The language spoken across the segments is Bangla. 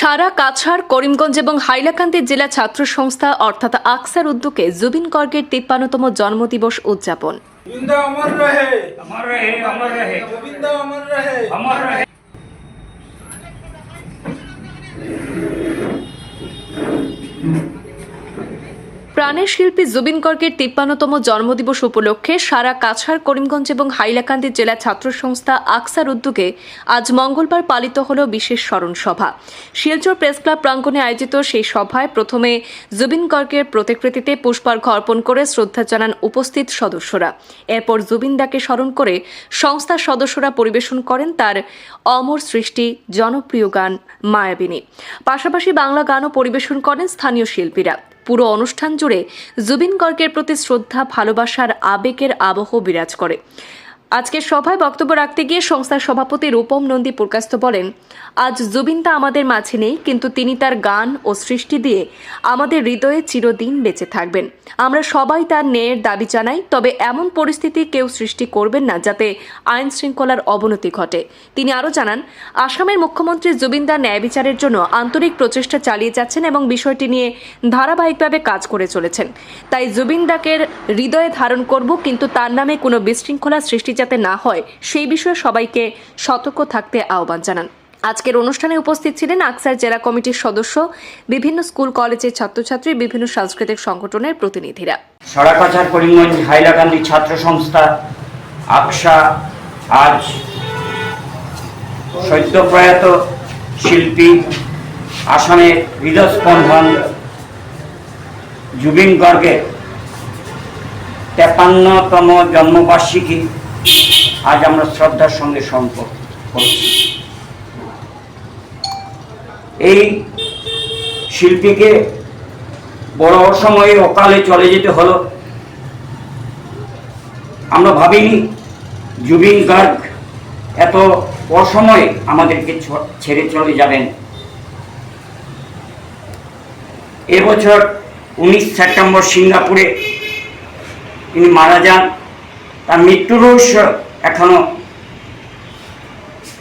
সারা কাছাড় করিমগঞ্জ এবং হাইলাকান্দি জেলা ছাত্র সংস্থা অর্থাৎ আকসার উদ্যোগে জুবিন কর্গের তিপ্পান্নতম জন্মদিবস উদযাপন। প্রাণের শিল্পী জুবিন গর্গের তিপ্পান্নতম জন্মদিবস উপলক্ষে সারা কাছাড়, করিমগঞ্জ এবং হাইলাকান্দি জেলা ছাত্র সংস্থা আকসার উদ্যোগে আজ মঙ্গলবার পালিত হল বিশেষ স্মরণ সভা। শিলচর প্রেস ক্লাব প্রাঙ্গণে আয়োজিত সেই সভায় প্রথমে জুবিন গর্গের প্রতিকৃতিতে পুষ্পার্ঘ অর্পণ করে শ্রদ্ধা জানান উপস্থিত সদস্যরা। এরপর জুবিন দাকে স্মরণ করে সংস্থার সদস্যরা পরিবেশন করেন তার অমর সৃষ্টি, জনপ্রিয় গান মায়াবিনী। পাশাপাশি বাংলা গানও পরিবেশন করেন স্থানীয় শিল্পীরা। পুরো অনুষ্ঠান জুড়ে জুবিন গর্গের প্রতি শ্রদ্ধা ভালোবাসার আবেগের আবহ বিরাজ করে। আজকের সভায় বক্তব্য রাখতে গিয়ে সংস্থার সভাপতি রূপম নন্দী প্রকাশিত বলেন, আজ জুবিনদা আমাদের মাঝে নেই, কিন্তু তিনি তার গান ও সৃষ্টি দিয়ে আমাদের হৃদয়ে চিরদিন বেঁচে থাকবেন। আমরা সবাই তার ন্যায়ের দাবি জানাই, তবে এমন পরিস্থিতি কেউ সৃষ্টি করবেন না, যাতে আইন শৃঙ্খলার অবনতি ঘটে। তিনি আরও জানান, আসামের মুখ্যমন্ত্রী জুবিনদা ন্যায় বিচারের জন্য আন্তরিক প্রচেষ্টা চালিয়ে যাচ্ছেন এবং বিষয়টি নিয়ে ধারাবাহিকভাবে কাজ করে চলেছেন। তাই জুবিন ডাকের হৃদয়ে ধারণ করব, কিন্তু তার নামে কোনো বিশৃঙ্খলা সৃষ্টি যাতে না হয়, সেই বিষয়ে সবাইকে সতর্ক থাকতে আহ্বান জানান। আজকের অনুষ্ঠানে উপস্থিত ছিলেন আকসার জেলা কমিটির সদস্য, বিভিন্ন স্কুল, কলেজের ছাত্রছাত্রী, বিভিন্ন সাংস্কৃতিক সংগঠনের প্রতিনিধিরা। সরাকাছার করিমগঞ্জ হাইলাকান্দি ছাত্র সংস্থা আকশা আজ সদ্য প্রয়াত শিল্পী আসামের হৃদস্পন্দন জুবিন গর্গের তেপান্নতম জন্মবার্ষিকী আজ আমরা শ্রদ্ধার সঙ্গে সম্পর্ক এই শিল্পীকে বড় অসময়ে অকালে চলে যেতে হলো। আমরা ভাবিনি জুবিন গার্গ এত অসময়ে আমাদেরকে ছেড়ে চলে যাবেন। এবছর উনিশ সেপ্টেম্বর সিঙ্গাপুরে তিনি মারা যান। তার মৃত্যু রহস্য এখনও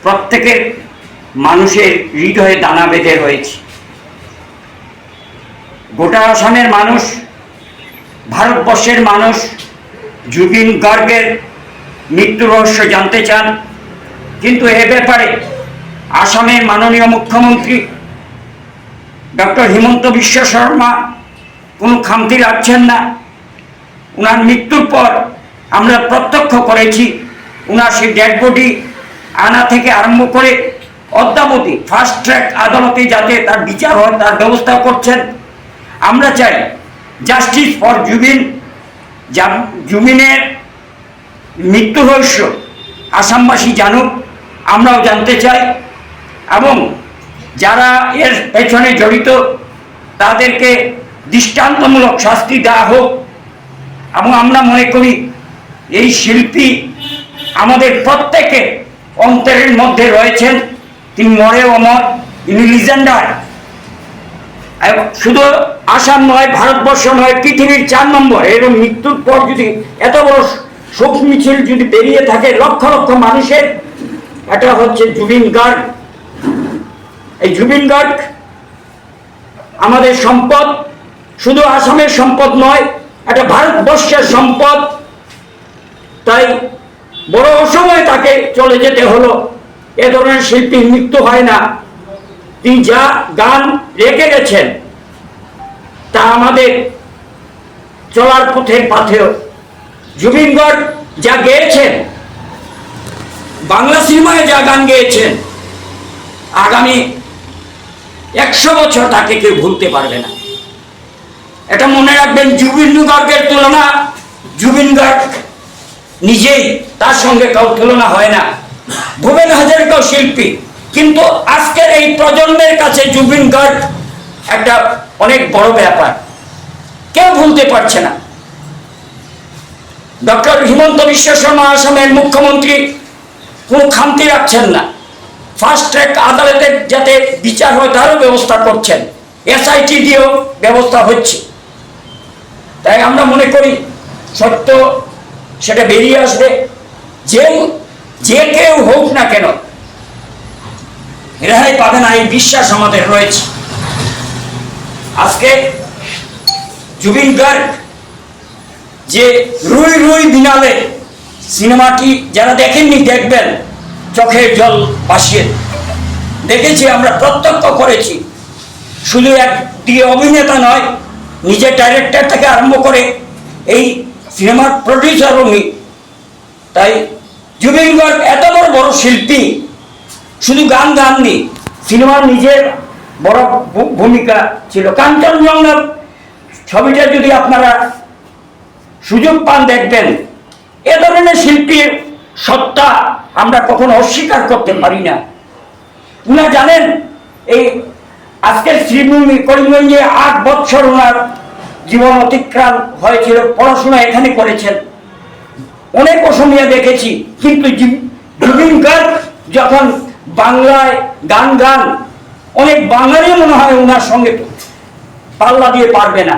প্রত্যেকের মানুষের হৃদয়ে দানা বেঁধে রয়েছে। গোটা আসামের মানুষ, ভারতবর্ষের মানুষ জুবিন গার্গের মৃত্যু রহস্য জানতে চান। কিন্তু এ ব্যাপারে আসামের মাননীয় মুখ্যমন্ত্রী ডক্টর হিমন্ত বিশ্ব শর্মা কোনো খামতি রাখছেন না। ওনার মৃত্যুর পর আমরা প্রত্যক্ষ করেছি ওনার সেই ডেড বডি আনা থেকে আরম্ভ করে অদ্যাবধি ফাস্ট ট্র্যাক আদালতে যাতে তার বিচার হয়, তার ব্যবস্থা করছেন। আমরা চাই জাস্টিস ফর জুবিন জুবিনের মৃত্যু রহস্য আসামবাসী জানুক, আমরাও জানতে চাই। এবং যারা এর পেছনে জড়িত, তাদেরকে দৃষ্টান্তমূলক শাস্তি দেওয়া হোক। এবং আমরা মনে করি এই শিল্পী আমাদের প্রত্যেকে অন্তরের মধ্যে রয়েছেন। তিনি মরে অমর, তিনি লিজেন্ডার শুধু আসাম নয়, ভারতবর্ষ নয়, পৃথিবীর চার নম্বর। এবং মৃত্যুর পর যদি এত বড় শোক মিছিল যদি বেরিয়ে থাকে, লক্ষ লক্ষ মানুষের। এটা হচ্ছে জুবিন গার্গ। এই জুবিন গার্গ আমাদের সম্পদ, শুধু আসামের সম্পদ নয় এটা ভারতবর্ষের সম্পদ। তাই বড় অসময়ে তাকে চলে যেতে হলো। এ ধরনের শিল্পীর মৃত্যু হয় না। তিনি যা গান রেখে গেছেন, তা আমাদের চলার পথের পাথেও জুবিন গার্গ যা গেয়েছেন, বাংলা সিনেমায় যা গান গেয়েছেন, আগামী একশো বছর তাকে কেউ ভুলতে পারবে না। এটা মনে রাখবেন জুবিন তুলনা জুবিন নিজেই তার সঙ্গে কাউ তুলনা হয় না। ভুবেন হাজারিকাও শিল্পী। কিন্তু আজকের এই প্রজন্মের কাছে জুবিন গার্গ একটা অনেক বড় ব্যাপার। কেউ ভুলতে পারছে না। ডক্টর হিমন্ত বিশ্ব শর্মা আসামের মুখ্যমন্ত্রী কোনো খামতি রাখছেন না। ফাস্ট ট্র্যাক আদালতের যাতে বিচার হয় তারও ব্যবস্থা করছেন। এসআইটি দিয়েও ব্যবস্থা হচ্ছে। তাই আমরা মনে করি সত্য সেটা বেরিয়ে আসবে। যে যে কেউ হোক না কেন রেহাই পাবে না এই বিশ্বাস আমাদের রয়েছে। আজকে জুবিন গার্গ যে রুই রুই বিনালে সিনেমাটি যারা দেখেননি, দেখবেন, চোখের জল ভাসিয়ে। দেখেছি, আমরা প্রত্যক্ষ করেছি। শুধু একটি অভিনেতা নয়, নিজের ডাইরেক্টর থেকে আরম্ভ করে এই সিনেমার প্রডিউসার উনি তাই জুবিন গার্গ এত বড় বড় শিল্পী, শুধু গান গাননি সিনেমার নিজের বড় ভূমিকা ছিল। কাঞ্চনজঙ্ঘা ছবিটা যদি আপনারা সুযোগ পান দেখবেন, এ ধরনের শিল্পীর সত্তা আমরা কখনো অস্বীকার করতে পারি না। উনা জানেন, এই আজকের শ্রীভূমি, করিমগঞ্জে আট বছর ওনার জীবন অতিক্রাম হয়েছিল, পড়াশোনা এখানে করেছেন। অনেক অসমীয়া দেখেছি, কিন্তু যখন বাংলায় গান গান, অনেক বাঙালি মনে হয় ওনার সঙ্গে পাল্লা দিয়ে পারবে না।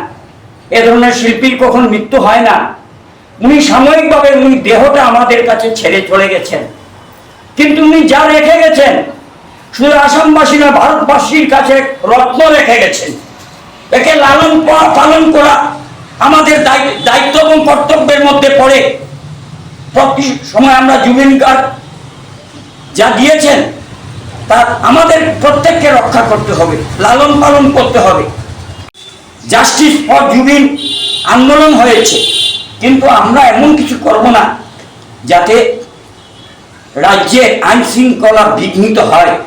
এ ধরনের শিল্পীর কখন মৃত্যু হয় না। উনি সাময়িকভাবে উনি দেহটা আমাদের কাছে ছেড়ে চলে গেছেন। কিন্তু উনি যা রেখে গেছেন, শুধু আসামবাসী না, ভারতবাসীর কাছে রত্ন রেখে গেছেন। একে লালন পালন করা আমাদের দায়ি- দায়িত্ব এবং কর্তব্যের মধ্যে পড়ে। প্রতি সময় আমরা জুবিন গার্ড যা দিয়েছেন, তা আমাদের প্রত্যেককে রক্ষা করতে হবে, লালন পালন করতে হবে। জাস্টিস ফর জুবিন আন্দোলন হয়েছে, কিন্তু আমরা এমন কিছু করব না যাতে রাজ্যে আইন শৃঙ্খলা বিঘ্নিত হয়।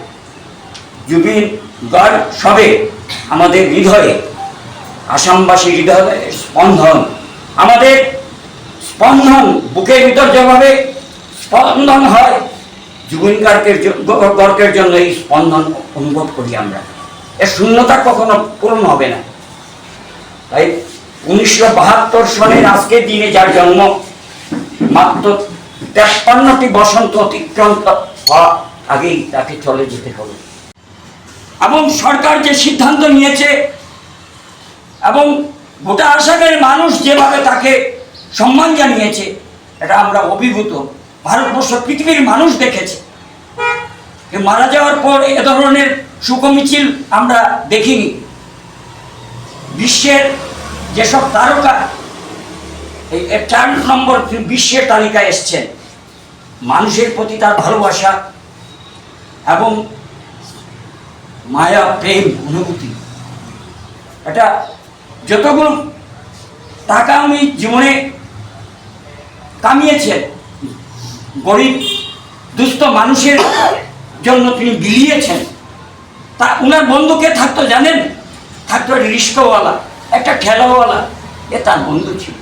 জুবিন গার্ড সবে আমাদের হৃদয়ে আসামবাসী হৃদয়ে স্পন্দন। আমাদের স্পন্দন বুকের ভিতর যেভাবে স্পন্দন হয় জুবিন গার্গের গর্গের জন্য এই স্পন্দন অনুভব করি আমরা। এর শূন্যতা কখনো পূরণ হবে না। তাই উনিশশো বাহাত্তর সনের আজকের দিনে যার জন্ম, মাত্র তেপ্পান্নটি বসন্ত অতিক্রাম হওয়া আগেই তাকে চলে যেতে হবে। এবং সরকার যে সিদ্ধান্ত নিয়েছে এবং গোটা আসামের মানুষ যেভাবে তাকে সম্মান জানিয়েছে, এটা আমরা অভিভূত। ভারতবর্ষ পৃথিবীর মানুষ দেখেছে। মারা যাওয়ার পর এ ধরনের সুকমিছিল আমরা দেখিনি। বিশ্বের যেসব তারকা, এই চার নম্বর বিশ্বের তালিকায় এসছেন। মানুষের প্রতি তার ভালোবাসা এবং মায়া, প্রেম, অনুভূতি। এটা যতগুলো টাকা উনি জীবনে কামিয়েছেন গরিব, দুস্থ মানুষের জন্য তিনি বিলিয়েছেন, তা উনার বন্ধুকে থাকতো জানেন? থাকতো রিস্কওয়ালা, একটা ঠেলাওয়ালা, এ তার বন্ধু ছিল।